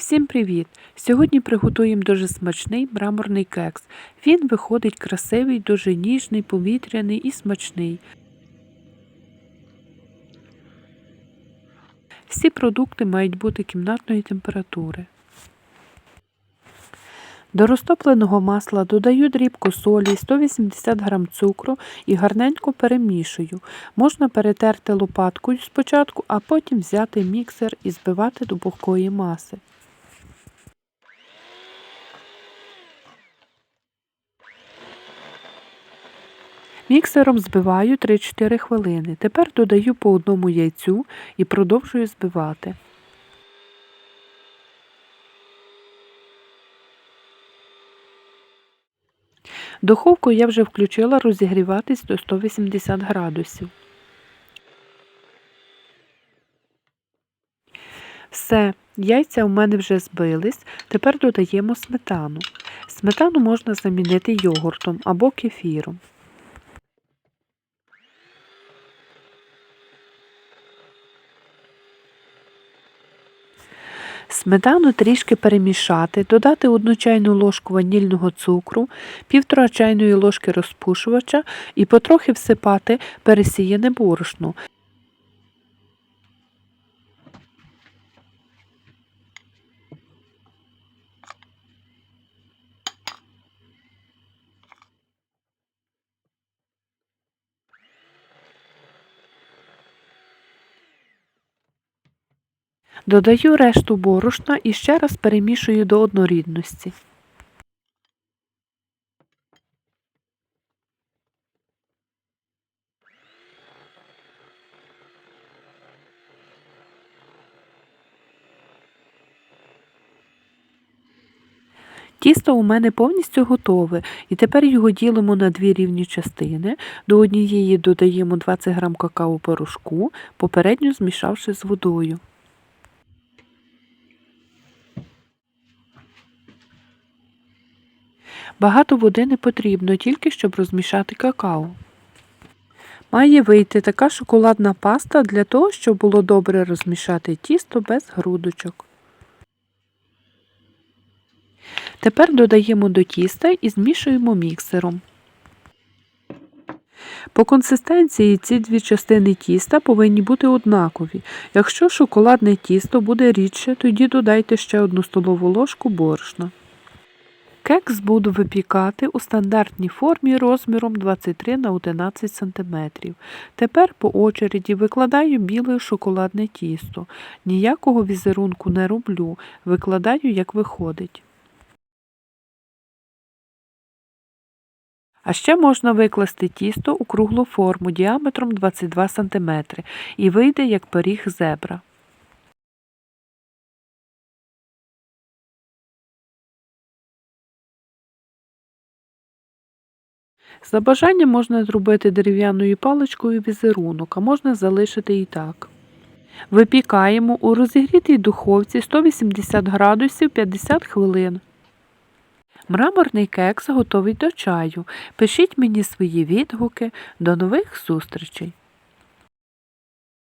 Всім привіт! Сьогодні приготуємо дуже смачний мраморний кекс. Він виходить красивий, дуже ніжний, повітряний і смачний. Всі продукти мають бути кімнатної температури. До розтопленого масла додаю дрібку солі, 180 г цукру і гарненько перемішую. Можна перетерти лопаткою спочатку, а потім взяти міксер і збивати до пухкої маси. Міксером збиваю 3-4 хвилини. Тепер додаю по одному яйцю і продовжую збивати. Духовку я вже включила розігріватись до 180 градусів. Все, яйця у мене вже збились, тепер додаємо сметану. Сметану можна замінити йогуртом або кефіром. Сметану трішки перемішати, додати 1 чайну ложку ванільного цукру, 1,5 чайної ложки розпушувача і потрохи всипати пересіяне борошно. Додаю решту борошна і ще раз перемішую до однорідності. Тісто у мене повністю готове, і тепер його ділимо на дві рівні частини. До однієї додаємо 20 г какао порошку, попередньо змішавши з водою. Багато води не потрібно, тільки щоб розмішати какао. Має вийти така шоколадна паста для того, щоб було добре розмішати тісто без грудочок. Тепер додаємо до тіста і змішуємо міксером. По консистенції ці дві частини тіста повинні бути однакові. Якщо шоколадне тісто буде рідше, тоді додайте ще одну столову ложку борошна. Кекс буду випікати у стандартній формі розміром 23 на 11 см. Тепер по очереді викладаю біле шоколадне тісто. Ніякого візерунку не роблю, викладаю, як виходить. А ще можна викласти тісто у круглу форму діаметром 22 см і вийде як пиріг зебра. За бажанням можна зробити дерев'яною паличкою візерунок, а можна залишити і так. Випікаємо у розігрітій духовці 180 градусів 50 хвилин. Мраморний кекс готовий до чаю. Пишіть мені свої відгуки. До нових зустрічей!